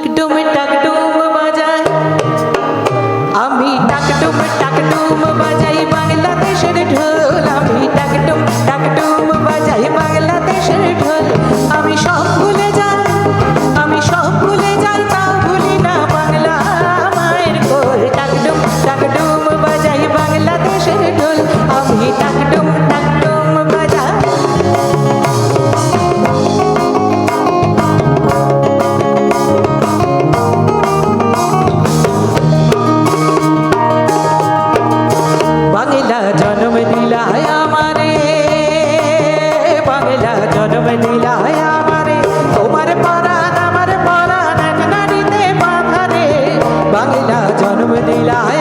ডাক ডোমে ডাক জন্মে দিলায় আমারে তোমার পরাণ আমার পরাণ নারীতে বাঁধারে। বাংলা জন্ম দিলায়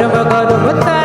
गौरव गौरव